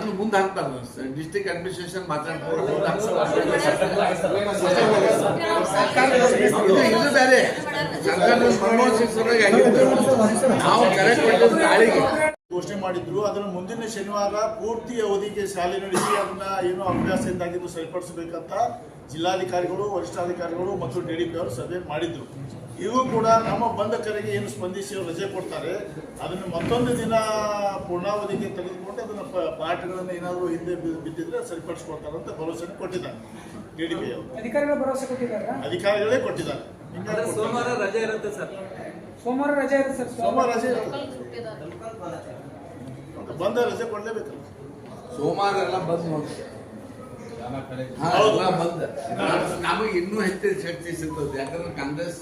ಅದನ್ನ ಮುಂದೆ ಹಾಕ್ತಾರೆ ಡಿಸ್ಟ್ರಿಕ್ಟ್ ಅಡ್ಮಿನಿಸ್ಟ್ರೇಷನ್ ಮಾತಾಡ್ತಾರೆ ಬೇರೆ ನಾವು ಕರೆಕ್ಟ್ ಘೋಷಣೆ ಮಾಡಿದ್ರು ಅದನ್ನು ಮುಂದಿನ ಶನಿವಾರ ಪೂರ್ತಿ ಅವಧಿಗೆ ಶಾಲೆ ನಡೆಸಿ ಅದನ್ನ ಏನು ಅಭ್ಯಾಸ ಇದ್ದಾಗಿದ್ದು ಸರಿಪಡಿಸಬೇಕಂತ ಜಿಲ್ಲಾಧಿಕಾರಿಗಳು ವರಿಷ್ಠಾಧಿಕಾರಿಗಳು ಮತ್ತು ಡಿ ಡಿ ಪಿ ಅವರು ಸಭೆ ಮಾಡಿದ್ರು ಇವು ಕೂಡ ನಮ್ಮ ಬಂಧಕರಿಗೆ ಏನು ಸ್ಪಂದಿಸಿ ರಜೆ ಕೊಡ್ತಾರೆ. ಅದನ್ನು ಮತ್ತೊಂದು ದಿನ ಪೂರ್ಣಾವಧಿಗೆ ತೆಗೆದುಕೊಂಡು ಅದನ್ನ ಪ- ಪಾಠಗಳನ್ನು ಏನಾದರೂ ಹಿಂದೆ ಬಿದ್ದಿದ್ರೆ ಸರಿಪಡಿಸ್ಕೊಡ್ತಾರೆ ಅಂತ ಭರವಸೆ ಕೊಟ್ಟಿದ್ದಾರೆ ಡಿ ಡಿ ಪಿ ಅವರು. ಅಧಿಕಾರಿಗಳು ಭರವಸೆ ಕೊಟ್ಟಿದ್ದಾರೆ? ಅಧಿಕಾರಿಗಳೇ ಸೋಮವಾರ ರಜೆ ಇರುತ್ತೆ ಸರ್. ಸೋಮವಾರ ರಜೆ ಇರುತ್ತೆ ಸರ್ ಸೋಮವಾರ? ರಜೆ ಇರುತ್ತೆ. ಬಂದ ರಜೆ ಕೊಡಲೇಬೇಕಲ್ಲ ಸೋಮವಾರ ಎಲ್ಲ ಬಂದ್ ನೋಡಿ. ನಮಗೆ ಇನ್ನೂ ಹೆಚ್ಚಿನ ಶಕ್ತಿ ಸಿಗ್ತದೆ. ಯಾಕಂದ್ರೆ ಕಾಂಗ್ರೆಸ್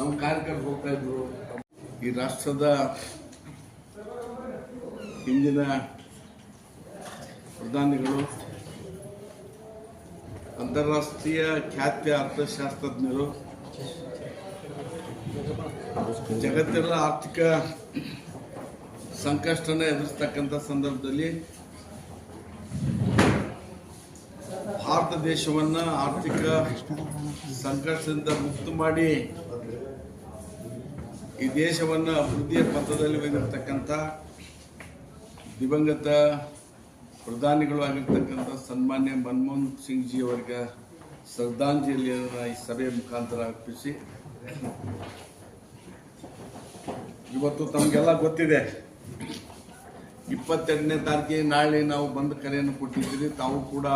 ನಮ್ಮ ಕಾರ್ಯಕರ್ತರು ಹೋಗ್ತಾ ಇದ್ರು. ಈ ರಾಷ್ಟ್ರದ ಹಿಂದಿನ ಪ್ರಧಾನಿಗಳು, ಅಂತಾರಾಷ್ಟ್ರೀಯ ಖ್ಯಾತಿಯ ಅರ್ಥಶಾಸ್ತ್ರಜ್ಞರು ಜಗತ್ತೆಲ್ಲ ಆರ್ಥಿಕ ಸಂಕಷ್ಟನ ಎದುರಿಸ್ತಕ್ಕಂಥ ಸಂದರ್ಭದಲ್ಲಿ ಭಾರತ ದೇಶವನ್ನು ಆರ್ಥಿಕ ಸಂಕಷ್ಟದಿಂದ ಮುಕ್ತ ಮಾಡಿ ಈ ದೇಶವನ್ನು ಅಭಿವೃದ್ಧಿಯ ಪಥದಲ್ಲಿ ಒಯ್ದಿರ್ತಕ್ಕಂಥ ದಿವಂಗತ ಪ್ರಧಾನಿಗಳು ಆಗಿರ್ತಕ್ಕಂಥ ಸನ್ಮಾನ್ಯ ಮನಮೋಹನ್ ಸಿಂಗ್ ಜಿ ಅವರಿಗೆ ಶ್ರದ್ಧಾಂಜಲಿಯನ್ನು ಈ ಸಭೆಯ ಮುಖಾಂತರ ಅರ್ಪಿಸಿ. ಇವತ್ತು ತಮಗೆಲ್ಲ ಗೊತ್ತಿದೆ. ಇಪ್ಪತ್ತೆರಡನೇ ತಾರೀಕಿಗೆ ನಾಳೆ ನಾವು ಬಂದ ಕರೆಯನ್ನು ಕೊಟ್ಟಿದ್ದೀರಿ. ತಾವು ಕೂಡ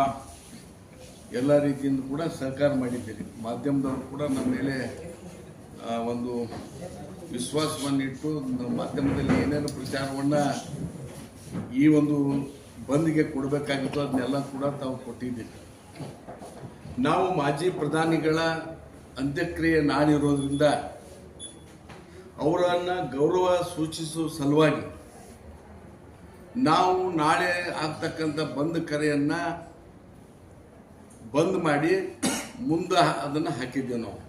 ಎಲ್ಲ ರೀತಿಯಿಂದ ಕೂಡ ಸಹಕಾರ ಮಾಡಿದ್ದೀರಿ. ಮಾಧ್ಯಮದವರು ಕೂಡ ನಮ್ಮ ಮೇಲೆ ಒಂದು ವಿಶ್ವಾಸವನ್ನು ಇಟ್ಟು ಮಾಧ್ಯಮದಲ್ಲಿ ಏನೇನು ಪ್ರಚಾರವನ್ನು ಈ ಒಂದು ಬಂದ್ಗೆ ಕೊಡಬೇಕಾಗಿತ್ತು ಅದನ್ನೆಲ್ಲ ಕೂಡ ತಾವು ಕೊಟ್ಟಿದ್ದೀವಿ. ನಾವು ಮಾಜಿ ಪ್ರಧಾನಿಗಳ ಅಂತ್ಯಕ್ರಿಯೆ ನಾನಿರೋದ್ರಿಂದ ಅವರನ್ನು ಗೌರವ ಸೂಚಿಸುವ ಸಲುವಾಗಿ ನಾವು ನಾಳೆ ಆಗ್ತಕ್ಕಂಥ ಬಂದ್ ಕರೆಯನ್ನು ಬಂದ್ ಮಾಡಿ ಮುಂದೆ ಅದನ್ನು ಹಾಕಿದ್ದೇವೆ ನಾವು.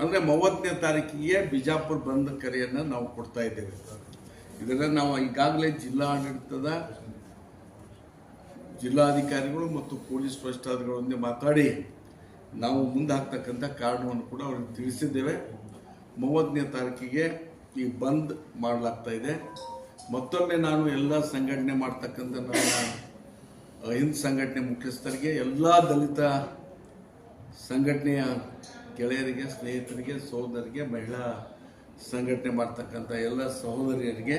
ಅಂದರೆ ಮೂವತ್ತನೇ ತಾರೀಕಿಗೆ ಬಿಜಾಪುರ ಬಂದ್ ಕರೆಯನ್ನು ನಾವು ಕೊಡ್ತಾ ಇದ್ದೇವೆ. ಇದನ್ನು ನಾವು ಈಗಾಗಲೇ ಜಿಲ್ಲಾ ಆಡಳಿತದ ಜಿಲ್ಲಾಧಿಕಾರಿಗಳು ಮತ್ತು ಪೊಲೀಸ್ ವರಿಷ್ಠಾಧಿಕಾರಿಗಳೊಂದಿಗೆ ಮಾತಾಡಿ ನಾವು ಮುಂದೆ ಹಾಕ್ತಕ್ಕಂಥ ಕಾರಣವನ್ನು ಕೂಡ ಅವ್ರಿಗೆ ತಿಳಿಸಿದ್ದೇವೆ. ಮೂವತ್ತನೇ ತಾರೀಕಿಗೆ ಈ ಬಂದ್ ಮಾಡಲಾಗ್ತಾ ಇದೆ. ಮತ್ತೊಮ್ಮೆ ನಾನು ಎಲ್ಲ ಸಂಘಟನೆ ಮಾಡ್ತಕ್ಕಂಥ ನನ್ನ ಹಿಂದ್ ಸಂಘಟನೆ ಮುಖ್ಯಸ್ಥರಿಗೆ ಎಲ್ಲ ದಲಿತ ಸಂಘಟನೆಯ ಗೆಳೆಯರಿಗೆ, ಸ್ನೇಹಿತರಿಗೆ ಸಹೋದರಿಗೆ ಮಹಿಳಾ ಸಂಘಟನೆ ಮಾಡ್ತಕ್ಕಂಥ ಎಲ್ಲ ಸಹೋದರಿಯರಿಗೆ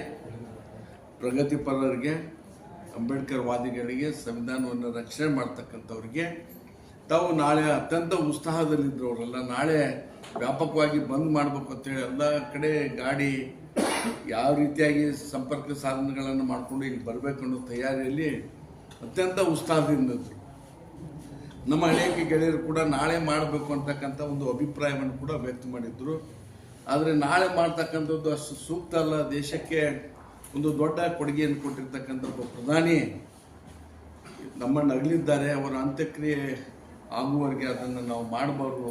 ಪ್ರಗತಿಪರರಿಗೆ ಅಂಬೇಡ್ಕರ್ ವಾದಿಗಳಿಗೆ, ಸಂವಿಧಾನವನ್ನು ರಕ್ಷಣೆ ಮಾಡ್ತಕ್ಕಂಥವ್ರಿಗೆ, ತಾವು ನಾಳೆ ಅತ್ಯಂತ ಉತ್ಸಾಹದಲ್ಲಿದ್ದರು ಅವರೆಲ್ಲ ನಾಳೆ ವ್ಯಾಪಕವಾಗಿ ಬಂದ್ ಮಾಡಬೇಕು ಅಂತೇಳಿ ಎಲ್ಲ ಕಡೆ ಗಾಡಿ ಯಾವ ರೀತಿಯಾಗಿ ಸಂಪರ್ಕ ಸಾಧನಗಳನ್ನು ಮಾಡಿಕೊಂಡು ಇಲ್ಲಿ ಬರಬೇಕು ಅನ್ನೋ ತಯಾರಿಯಲ್ಲಿ ಅತ್ಯಂತ ಉತ್ಸಾಹದಿಂದ ನಮ್ಮ ಅನೇಕ ಗೆಳೆಯರು ಕೂಡ ನಾಳೆ ಮಾಡಬೇಕು ಅಂತಕ್ಕಂಥ ಒಂದು ಅಭಿಪ್ರಾಯವನ್ನು ಕೂಡ ವ್ಯಕ್ತ ಮಾಡಿದ್ರು. ಆದರೆ ನಾಳೆ ಮಾಡ್ತಕ್ಕಂಥದ್ದು ಅಷ್ಟು ಸೂಕ್ತ ಅಲ್ಲ. ದೇಶಕ್ಕೆ ಒಂದು ದೊಡ್ಡ ಕೊಡುಗೆಯನ್ನು ಕೊಟ್ಟಿರ್ತಕ್ಕಂಥ ಒಬ್ಬ ಪ್ರಧಾನಿ ನಮ್ಮನ್ನು ಅಗಲಿದ್ದಾರೆ ಅವರ ಅಂತ್ಯಕ್ರಿಯೆ ಆಗುವವರೆಗೆ ಅದನ್ನು ನಾವು ಮಾಡಬಾರ್ದು.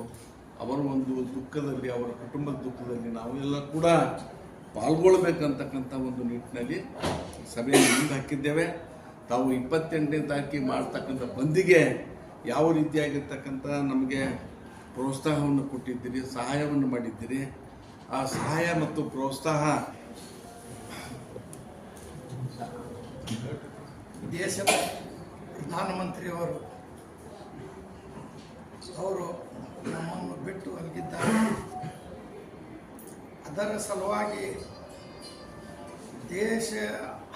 ಅವರ ಒಂದು ದುಃಖದಲ್ಲಿ, ಅವರ ಕುಟುಂಬದ ದುಃಖದಲ್ಲಿ ನಾವು ಎಲ್ಲ ಕೂಡ ಪಾಲ್ಗೊಳ್ಬೇಕಂತಕ್ಕಂಥ ಒಂದು ನಿಟ್ಟಿನಲ್ಲಿ ಸಭೆಯಲ್ಲಿ ಮುಂದೆ ಹಾಕಿದ್ದೇವೆ. ತಾವು ಇಪ್ಪತ್ತೆಂಟನೇ ತಾರೀಕಿಗೆ ಮಾಡ್ತಕ್ಕಂಥ ಬಂದಿಗೆ ಯಾವ ರೀತಿಯಾಗಿರ್ತಕ್ಕಂಥ ನಮಗೆ ಪ್ರೋತ್ಸಾಹವನ್ನು ಕೊಟ್ಟಿದ್ದೀರಿ, ಸಹಾಯವನ್ನು ಮಾಡಿದ್ದೀರಿ, ಆ ಸಹಾಯ ಮತ್ತು ಪ್ರೋತ್ಸಾಹ ದೇಶದ ಪ್ರಧಾನಮಂತ್ರಿಯವರು, ಅವರು ನಮ್ಮನ್ನು ಬಿಟ್ಟು ಅಲ್ಲಿದ್ದಾರೆ ಅದರ ಸಲುವಾಗಿ ದೇಶ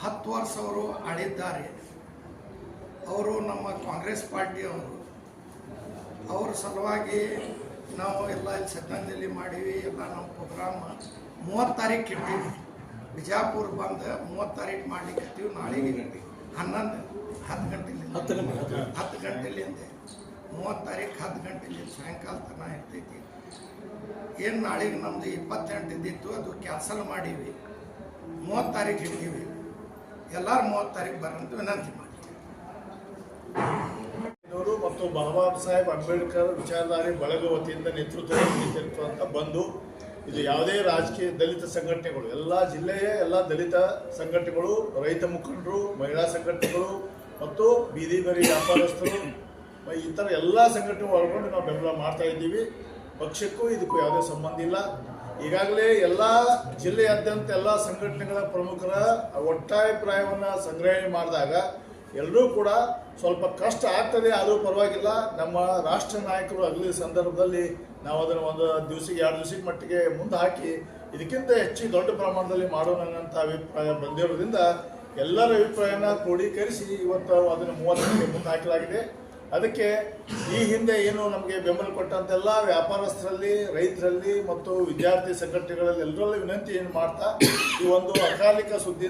ಹತ್ತು ವರ್ಷ ಅವರು ಆಳಿದ್ದಾರೆ. ಅವರು ನಮ್ಮ ಕಾಂಗ್ರೆಸ್ ಪಾರ್ಟಿಯವರು ಅವ್ರ. ಸಲುವಾಗಿ ನಾವು ಎಲ್ಲ ಇಲ್ಲಿ ಶ್ರದ್ಧಾಂಜಲಿ ಮಾಡೀವಿ ಎಲ್ಲ ನಮ್ಮ ಪ್ರೋಗ್ರಾಮ್ ಮೂವತ್ತು ತಾರೀಕು ಇಟ್ಟೀವಿ. ಬಿಜಾಪುರ್ ಬಂದು ಮೂವತ್ತು ತಾರೀಕು ಮಾಡ್ಲಿಕ್ಕೆ ನಾಳೆಗೆ ಗಂಟೆ ಹನ್ನೊಂದು ಹತ್ತು ಗಂಟೆಲಿ. ಹತ್ತು ಗಂಟೆ ಹತ್ತು ಗಂಟೆಲಿಂದ ಮೂವತ್ತು ತಾರೀಕು ಹತ್ತು ಗಂಟೆಲಿ ಸಾಯಂಕಾಲ ತನಕ ಇರ್ತೈತಿ. ಏನು ನಾಳೆಗೆ ನಮ್ಮದು ಇಪ್ಪತ್ತೆಂಟಿದ್ದಿತ್ತು ಅದು ಕ್ಯಾನ್ಸಲ್ ಮಾಡೀವಿ. ಮೂವತ್ತು ತಾರೀಕು ಇಟ್ಟೀವಿ ಎಲ್ಲರೂ ಮೂವತ್ತು ತಾರೀಕು ಬರಂತ ವಿನಂತಿ ಮಾಡಿ ಮತ್ತು ಬಾಬಾ ಸಾಹೇಬ್ ಅಂಬೇಡ್ಕರ್ ವಿಚಾರಧಾರೆ ಬಳಗ ವತಿಯಿಂದ ನೇತೃತ್ವ ಅಂತ ಬಂದು ಇದು ಯಾವುದೇ ರಾಜಕೀಯ ದಲಿತ ಸಂಘಟನೆಗಳು, ಎಲ್ಲ ಜಿಲ್ಲೆಯ ಎಲ್ಲ ದಲಿತ ಸಂಘಟನೆಗಳು, ರೈತ ಮುಖಂಡರು, ಮಹಿಳಾ ಸಂಘಟನೆಗಳು ಮತ್ತು ಬೀದಿ ಬರಿ ವ್ಯಾಪಾರಸ್ಥರು, ಈ ಥರ ಎಲ್ಲ ಸಂಘಟನೆ ಒಳಗೊಂಡು ನಾವು ಬೆಂಬಲ ಮಾಡ್ತಾ ಇದ್ದೀವಿ. ಪಕ್ಷಕ್ಕೂ ಇದಕ್ಕೂ ಯಾವುದೇ ಸಂಬಂಧ ಇಲ್ಲ. ಈಗಾಗಲೇ ಎಲ್ಲ ಜಿಲ್ಲೆಯಾದ್ಯಂತ ಎಲ್ಲ ಸಂಘಟನೆಗಳ ಪ್ರಮುಖರ ಒಟ್ಟಾಭಿಪ್ರಾಯವನ್ನು ಸಂಗ್ರಹಣೆ ಮಾಡಿದಾಗ ಎಲ್ಲರೂ ಕೂಡ ಸ್ವಲ್ಪ ಕಷ್ಟ ಆಗ್ತದೆ, ಆದರೂ ಪರವಾಗಿಲ್ಲ. ನಮ್ಮ ರಾಷ್ಟ್ರ ನಾಯಕರು ಅಗಲಿದ ಸಂದರ್ಭದಲ್ಲಿ ನಾವು ಅದನ್ನು ಒಂದು ದಿವಸಿಗೆ, ಎರಡು ದಿವಸಕ್ಕೆ ಮಟ್ಟಿಗೆ ಮುಂದೆ ಹಾಕಿ ಇದಕ್ಕಿಂತ ಹೆಚ್ಚು ದೊಡ್ಡ ಪ್ರಮಾಣದಲ್ಲಿ ಮಾಡೋಣ ಅಭಿಪ್ರಾಯ ಬಂದಿರೋದ್ರಿಂದ ಎಲ್ಲರ ಅಭಿಪ್ರಾಯನ ಕ್ರೋಢೀಕರಿಸಿ ಇವತ್ತು ಅದನ್ನು ಮೂವತ್ತಕ್ಕೆ ಮುಂದೆ ಹಾಕಲಾಗಿದೆ. ಅದಕ್ಕೆ ಈ ಹಿಂದೆ ಏನು ನಮಗೆ ಬೆಂಬಲ ಕೊಟ್ಟಂತೆಲ್ಲ ವ್ಯಾಪಾರಸ್ಥರಲ್ಲಿ, ರೈತರಲ್ಲಿ ಮತ್ತು ವಿದ್ಯಾರ್ಥಿ ಸಂಘಟನೆಗಳಲ್ಲಿ ಎಲ್ಲರಲ್ಲೂ ವಿನಂತಿ ಏನು ಮಾಡ್ತಾ, ಈ ಒಂದು ಅಕಾಲಿಕ ಸುದ್ದಿ